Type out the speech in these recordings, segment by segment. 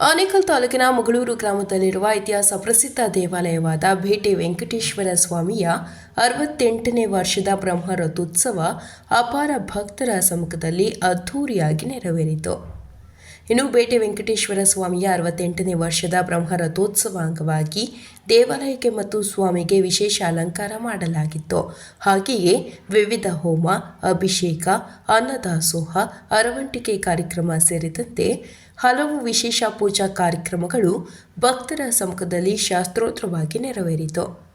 ಆನೇಕಲ್ ತಾಲೂಕಿನ ಮಗಳೂರು ಗ್ರಾಮದಲ್ಲಿರುವ ಇತಿಹಾಸ ಪ್ರಸಿದ್ಧ ದೇವಾಲಯವಾದ ಭೇಟೆ ವೆಂಕಟೇಶ್ವರ ಸ್ವಾಮಿಯ ಅರವತ್ತೆಂಟನೇ ವರ್ಷದ ಬ್ರಹ್ಮರಥೋತ್ಸವ ಅಪಾರ ಭಕ್ತರ ಸಮ್ಮುಖದಲ್ಲಿ ಅದ್ಧೂರಿಯಾಗಿ ನೆರವೇರಿತು. ಇನ್ನು ಬೇಟೆ ವೆಂಕಟೇಶ್ವರ ಸ್ವಾಮಿಯ ಅರವತ್ತೆಂಟನೇ ವರ್ಷದ ಬ್ರಹ್ಮರಥೋತ್ಸವ ಅಂಗವಾಗಿ ದೇವಾಲಯಕ್ಕೆ ಮತ್ತು ಸ್ವಾಮಿಗೆ ವಿಶೇಷ ಅಲಂಕಾರ ಮಾಡಲಾಗಿತ್ತು. ಹಾಗೆಯೇ ವಿವಿಧ ಹೋಮ, ಅಭಿಷೇಕ, ಅನ್ನದಾಸೋಹ, ಅರವಂಟಿಕೆ ಕಾರ್ಯಕ್ರಮ ಸೇರಿದಂತೆ ಹಲವು ವಿಶೇಷ ಪೂಜಾ ಕಾರ್ಯಕ್ರಮಗಳು ಭಕ್ತರ ಸಮ್ಮುಖದಲ್ಲಿ ಶಾಸ್ತ್ರೋತ್ರವಾಗಿ ನೆರವೇರಿತು.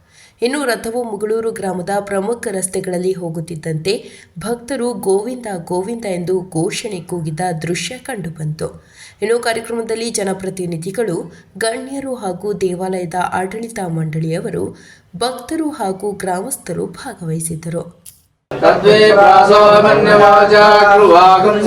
ಇನ್ನು ರಥವು ಮುಗಳೂರು ಗ್ರಾಮದ ಪ್ರಮುಖ ರಸ್ತೆಗಳಲ್ಲಿ ಹೋಗುತ್ತಿದ್ದಂತೆ ಭಕ್ತರು ಗೋವಿಂದ ಗೋವಿಂದ ಎಂದು ಘೋಷಣೆ ಕೂಗಿದ ದೃಶ್ಯ ಕಂಡುಬಂತು. ಇನ್ನು ಕಾರ್ಯಕ್ರಮದಲ್ಲಿ ಜನಪ್ರತಿನಿಧಿಗಳು, ಗಣ್ಯರು ಹಾಗೂ ದೇವಾಲಯದ ಆಡಳಿತ ಮಂಡಳಿಯವರು ಭಕ್ತರು ಹಾಗೂ ಗ್ರಾಮಸ್ಥರು ಭಾಗವಹಿಸಿದ್ದರು. तद्वे प्रासो कृवाकं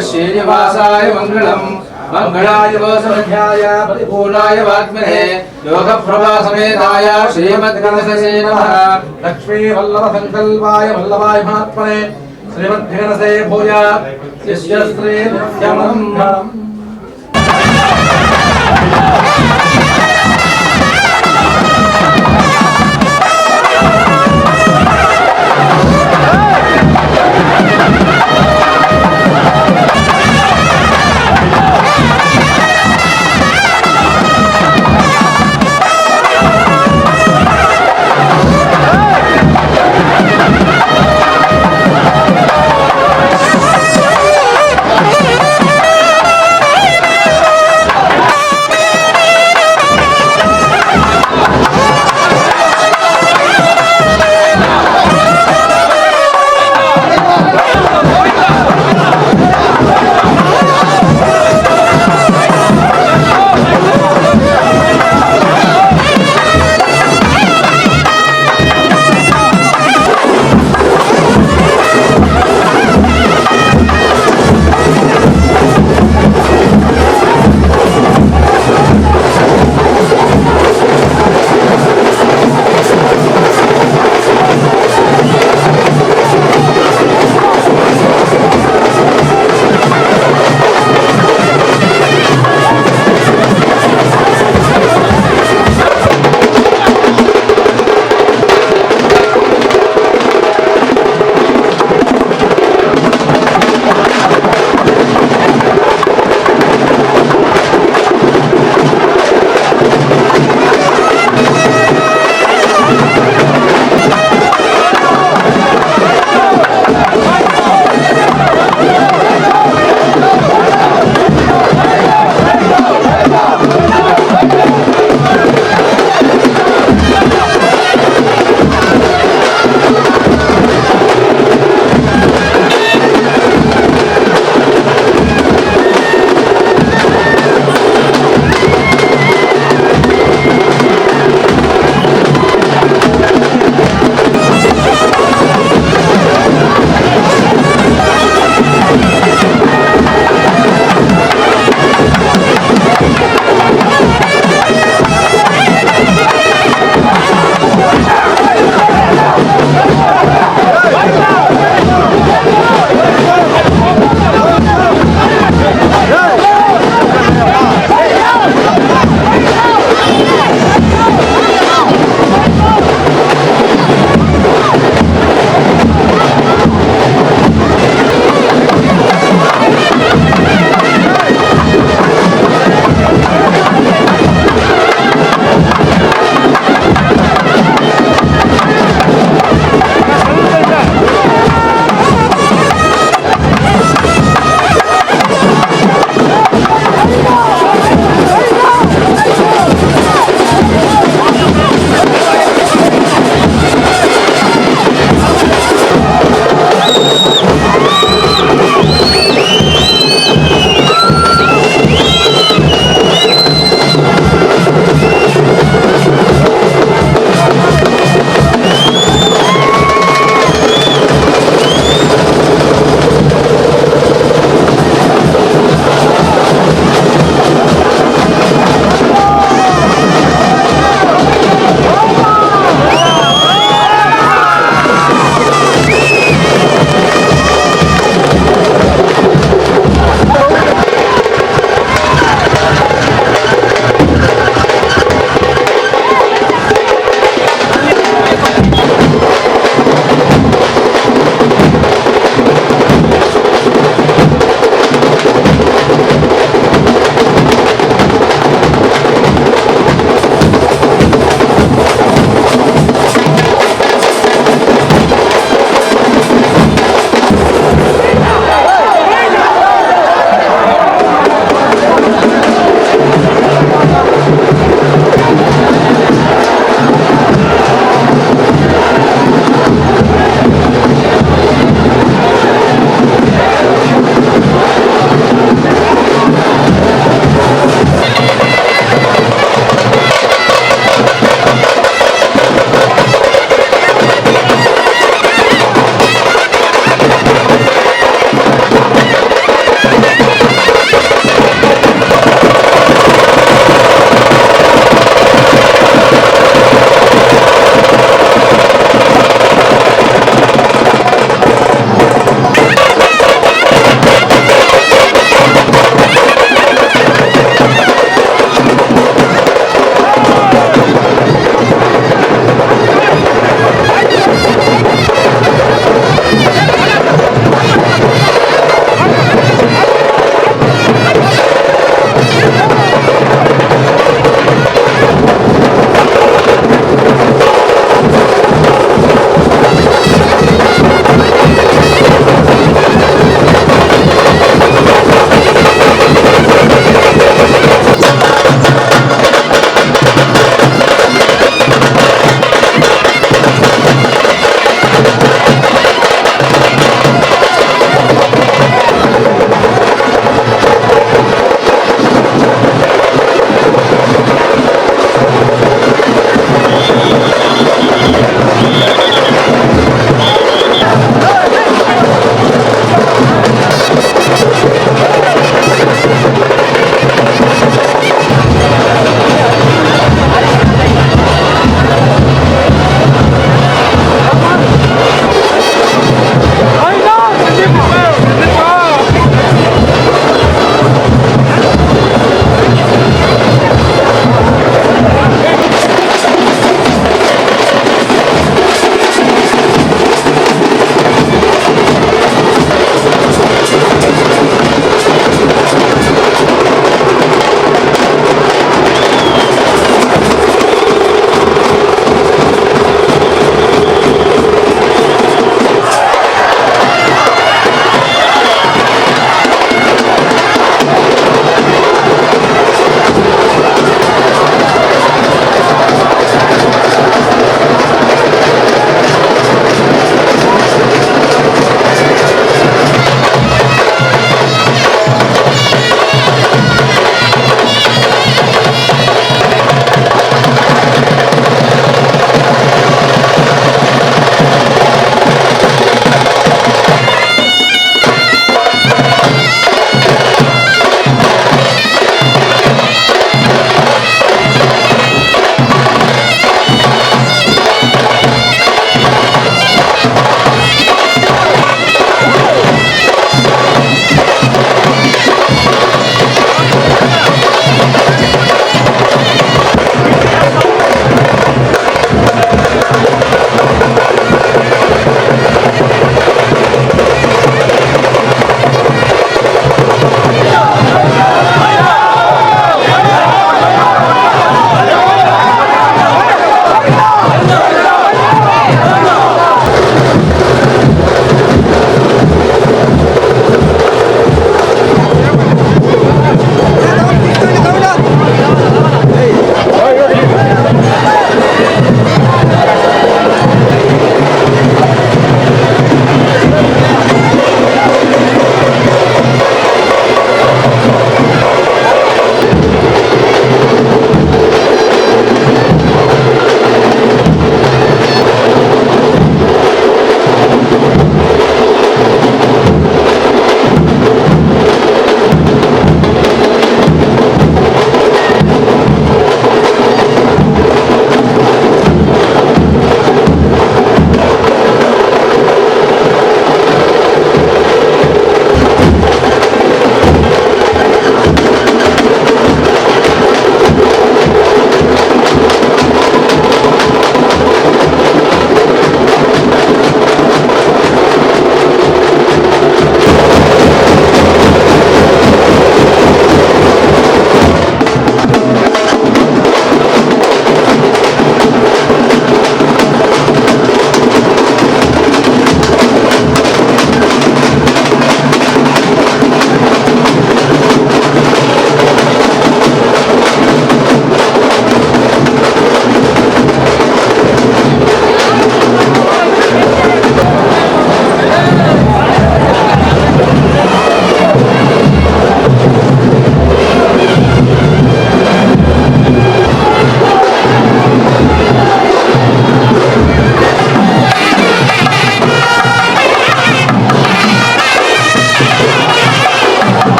श्रीनिवासाय मङ्गलम्। मङ्गलाय वसमध्याय प्रतिकूलाय वाग्महे। योगप्रभासमेताय श्रीमद्गणसे नमः। लक्ष्मीवल्लभसङ्कल्पाय वल्लभाय महात्मने। भूया शिष्यश्रीमम्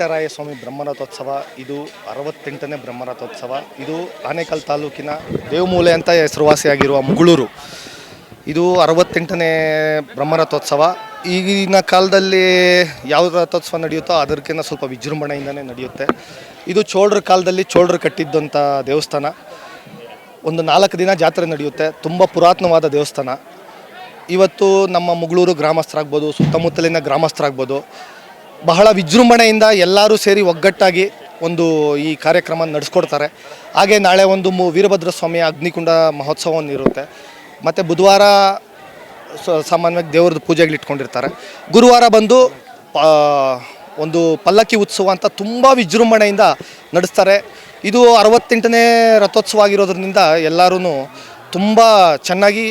ಬೇಟರಾಯ ಸ್ವಾಮಿ ಬ್ರಹ್ಮರಥೋತ್ಸವ, ಇದು ಅರವತ್ತೆಂಟನೇ ಬ್ರಹ್ಮರಥೋತ್ಸವ, ಇದು ಆನೇಕಲ್ ತಾಲೂಕಿನ ದೇವಮೂಲೆ ಅಂತ ಹೆಸರುವಾಸಿಯಾಗಿರುವ ಮುಗಳೂರು. ಇದು ಅರವತ್ತೆಂಟನೇ ಬ್ರಹ್ಮರಥೋತ್ಸವ. ಈಗಿನ ಕಾಲದಲ್ಲಿ ಯಾವ ರಥೋತ್ಸವ ನಡೆಯುತ್ತೋ ಅದಕ್ಕಿಂತ ಸ್ವಲ್ಪ ವಿಜೃಂಭಣೆಯಿಂದನೇ ನಡೆಯುತ್ತೆ. ಇದು ಚೋಳರ ಕಾಲದಲ್ಲಿ ಚೋಳರು ಕಟ್ಟಿದ್ದಂಥ ದೇವಸ್ಥಾನ. ಒಂದು ನಾಲ್ಕು ದಿನ ಜಾತ್ರೆ ನಡೆಯುತ್ತೆ. ತುಂಬ ಪುರಾತನವಾದ ದೇವಸ್ಥಾನ. ಇವತ್ತು ನಮ್ಮ ಮುಗಳೂರು ಗ್ರಾಮಸ್ಥರಾಗ್ಬೋದು, ಸುತ್ತಮುತ್ತಲಿನ ಗ್ರಾಮಸ್ಥರಾಗ್ಬೋದು ಬಹಳ ವಿಜೃಂಭಣೆಯಿಂದ ಎಲ್ಲರೂ ಸೇರಿ ಒಗ್ಗಟ್ಟಾಗಿ ಒಂದು ಈ ಕಾರ್ಯಕ್ರಮ ನಡೆಸ್ಕೊಡ್ತಾರೆ. ಹಾಗೆ ನಾಳೆ ಒಂದು ಮು ವೀರಭದ್ರ ಸ್ವಾಮಿಯ ಅಗ್ನಿಕುಂಡ ಮಹೋತ್ಸವವನ್ನು ಇರುತ್ತೆ. ಮತ್ತು ಬುಧವಾರ ಸಾಮಾನ್ಯವಾಗಿ ದೇವ್ರದ್ದು ಪೂಜೆಗಳು ಇಟ್ಕೊಂಡಿರ್ತಾರೆ. ಗುರುವಾರ ಬಂದು ಒಂದು ಪಲ್ಲಕ್ಕಿ ಉತ್ಸವ ಅಂತ ತುಂಬ ವಿಜೃಂಭಣೆಯಿಂದ ನಡೆಸ್ತಾರೆ. ಇದು ಅರವತ್ತೆಂಟನೇ ರಥೋತ್ಸವ ಆಗಿರೋದ್ರಿಂದ ಎಲ್ಲರೂ ತುಂಬ ಚೆನ್ನಾಗಿ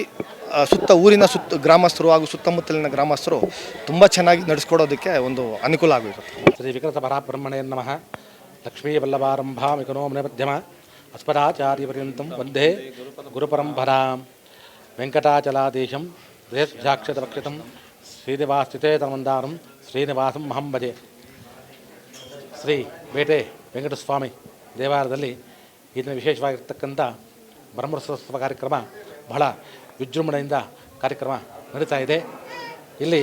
ಸುತ್ತ ಊರಿನ ಸುತ್ತ ಗ್ರಾಮಸ್ಥರು ಹಾಗೂ ಸುತ್ತಮುತ್ತಲಿನ ಗ್ರಾಮಸ್ಥರು ತುಂಬ ಚೆನ್ನಾಗಿ ನಡೆಸ್ಕೊಡೋದಕ್ಕೆ ಒಂದು ಅನುಕೂಲ ಆಗಿರುತ್ತೆ ಶ್ರೀ ವಿಕೃತ ಪರಾಬ್ರಹ್ಮಣೇ ನಮಃ. ಲಕ್ಷ್ಮೀ ವಲ್ಲಭಾರಂಭಾ ವಿಕನೋ ಮಧ್ಯಮ. ಅಸ್ಮದಾಚಾರ್ಯಪರ್ಯಂತಂ ವಂದೇ ಗುರುಪರಂಪರಾಂ. ವೆಂಕಟಾಚಲಾದೇಶಂ ದೇಶಾಕ್ಷತವಕ್ಷಿತಂ ಶ್ರೀನಿವಾಸಿತೇ ತಮಂದಾರಂ ಶ್ರೀನಿವಾಸಂ ಮಹಂ ಭಜೆ. ಶ್ರೀ ಬೇಟೆ ವೆಂಕಟಸ್ವಾಮಿ ದೇವಾಲಯದಲ್ಲಿ ಇದನ್ನು ದಿನ ವಿಶೇಷವಾಗಿರ್ತಕ್ಕಂಥ ಬ್ರಹ್ಮೋತ್ಸವ ಕಾರ್ಯಕ್ರಮ ಬಹಳ ವಿಜೃಂಭಣೆಯಿಂದ ಕಾರ್ಯಕ್ರಮ ನಡೀತಾ ಇದೆ. ಇಲ್ಲಿ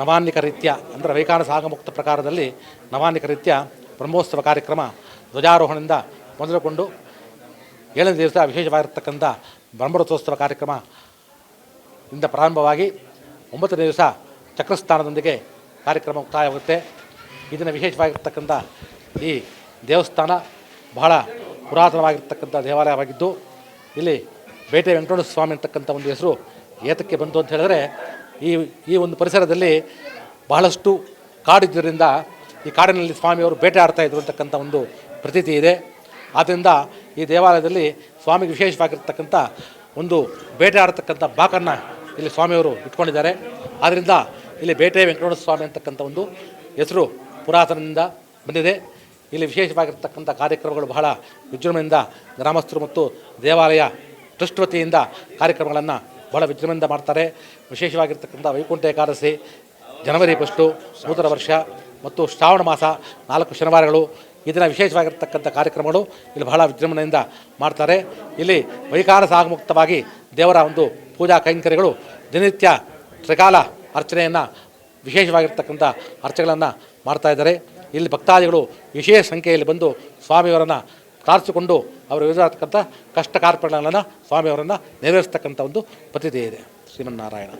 ನವಾನ್ನಿಕ ರೀತ್ಯ ಅಂದರೆ ವೈಕಾನ ಸಾಗಮುಕ್ತ ಪ್ರಕಾರದಲ್ಲಿ ನವಾನ್ನಿಕ ರೀತ್ಯ ಬ್ರಹ್ಮೋತ್ಸವ ಕಾರ್ಯಕ್ರಮ ಧ್ವಜಾರೋಹಣದಿಂದ ಮೊದಲುಕೊಂಡು ಏಳನೇ ದಿವಸ ವಿಶೇಷವಾಗಿರ್ತಕ್ಕಂಥ ಬ್ರಹ್ಮರಥೋತ್ಸವ ಕಾರ್ಯಕ್ರಮ ಇಂದ ಪ್ರಾರಂಭವಾಗಿ ಒಂಬತ್ತನೇ ದಿವಸ ಚಕ್ರಸ್ಥಾನದೊಂದಿಗೆ ಕಾರ್ಯಕ್ರಮ ಮುಕ್ತಾಯವಾಗುತ್ತೆ. ಇದನ್ನು ವಿಶೇಷವಾಗಿರ್ತಕ್ಕಂಥ ಈ ದೇವಸ್ಥಾನ ಬಹಳ ಪುರಾತನವಾಗಿರ್ತಕ್ಕಂಥ ದೇವಾಲಯವಾಗಿದ್ದು, ಇಲ್ಲಿ ಬೇಟೆ ವೆಂಕಟೇಶ್ವರ ಸ್ವಾಮಿ ಅಂತಕ್ಕಂಥ ಒಂದು ಹೆಸರು ಏತಕ್ಕೆ ಬಂತು ಅಂತ ಹೇಳಿದ್ರೆ, ಈ ಈ ಒಂದು ಪರಿಸರದಲ್ಲಿ ಬಹಳಷ್ಟು ಕಾಡಿದ್ದರಿಂದ ಈ ಕಾಡಿನಲ್ಲಿ ಸ್ವಾಮಿಯವರು ಬೇಟೆ ಆಡ್ತಾ ಇದ್ರು ಅಂತಕ್ಕಂಥ ಒಂದು ಪ್ರತೀತಿ ಇದೆ. ಆದ್ದರಿಂದ ಈ ದೇವಾಲಯದಲ್ಲಿ ಸ್ವಾಮಿಗೆ ವಿಶೇಷವಾಗಿರ್ತಕ್ಕಂಥ ಒಂದು ಬೇಟೆ ಆಡತಕ್ಕಂಥ ಬಾಕನ್ನು ಇಲ್ಲಿ ಸ್ವಾಮಿಯವರು ಇಟ್ಕೊಂಡಿದ್ದಾರೆ. ಆದ್ದರಿಂದ ಇಲ್ಲಿ ಬೇಟೆ ವೆಂಕಟೇಶ್ವರ ಸ್ವಾಮಿ ಅಂತಕ್ಕಂಥ ಒಂದು ಹೆಸರು ಪುರಾತನದಿಂದ ಬಂದಿದೆ. ಇಲ್ಲಿ ವಿಶೇಷವಾಗಿರ್ತಕ್ಕಂಥ ಕಾರ್ಯಕ್ರಮಗಳು ಬಹಳ ವಿಜೃಂಭಣೆಯಿಂದ ಗ್ರಾಮಸ್ಥರು ಮತ್ತು ದೇವಾಲಯ ಟ್ರಸ್ಟ್ ಕಾರ್ಯಕ್ರಮಗಳನ್ನು ಬಹಳ ವಿಜೃಂಭಣೆಯಿಂದ ಮಾಡ್ತಾರೆ. ವಿಶೇಷವಾಗಿರ್ತಕ್ಕಂಥ ವೈಕುಂಠ ಏಕಾದಶಿ, ಜನವರಿ ಫಸ್ಟು, ನೂತನ ವರ್ಷ ಮತ್ತು ಶ್ರಾವಣ ಮಾಸ ನಾಲ್ಕು ಶನಿವಾರಗಳು. ಇದನ್ನು ವಿಶೇಷವಾಗಿರ್ತಕ್ಕಂಥ ಕಾರ್ಯಕ್ರಮಗಳು ಇಲ್ಲಿ ಬಹಳ ವಿಜೃಂಭಣೆಯಿಂದ ಮಾಡ್ತಾರೆ. ಇಲ್ಲಿ ವೈಕಾರ ಸಾಗಮುಕ್ತವಾಗಿ ದೇವರ ಒಂದು ಪೂಜಾ ಕೈಂಕರ್ಯಗಳು ದಿನನಿತ್ಯ ತ್ರಿಕಾಲ ಅರ್ಚನೆಯನ್ನು ವಿಶೇಷವಾಗಿರ್ತಕ್ಕಂಥ ಅರ್ಚನೆಗಳನ್ನು ಮಾಡ್ತಾ ಇದ್ದಾರೆ. ಇಲ್ಲಿ ಭಕ್ತಾದಿಗಳು ವಿಶೇಷ ಸಂಖ್ಯೆಯಲ್ಲಿ ಬಂದು ಸ್ವಾಮಿಯವರನ್ನು ಪ್ರಾರ್ಥಿಸಿಕೊಂಡು ಅವರು ವಿರುದ್ಧ ಕಷ್ಟ ಕಾರ್ಪಣ್ಯಗಳನ್ನು ಸ್ವಾಮಿಯವರನ್ನು ನೆರವೇರಿಸ್ತಕ್ಕಂಥ ಒಂದು ಪದ್ಧತಿ ಇದೆ ಶ್ರೀಮನ್ನಾರಾಯಣ.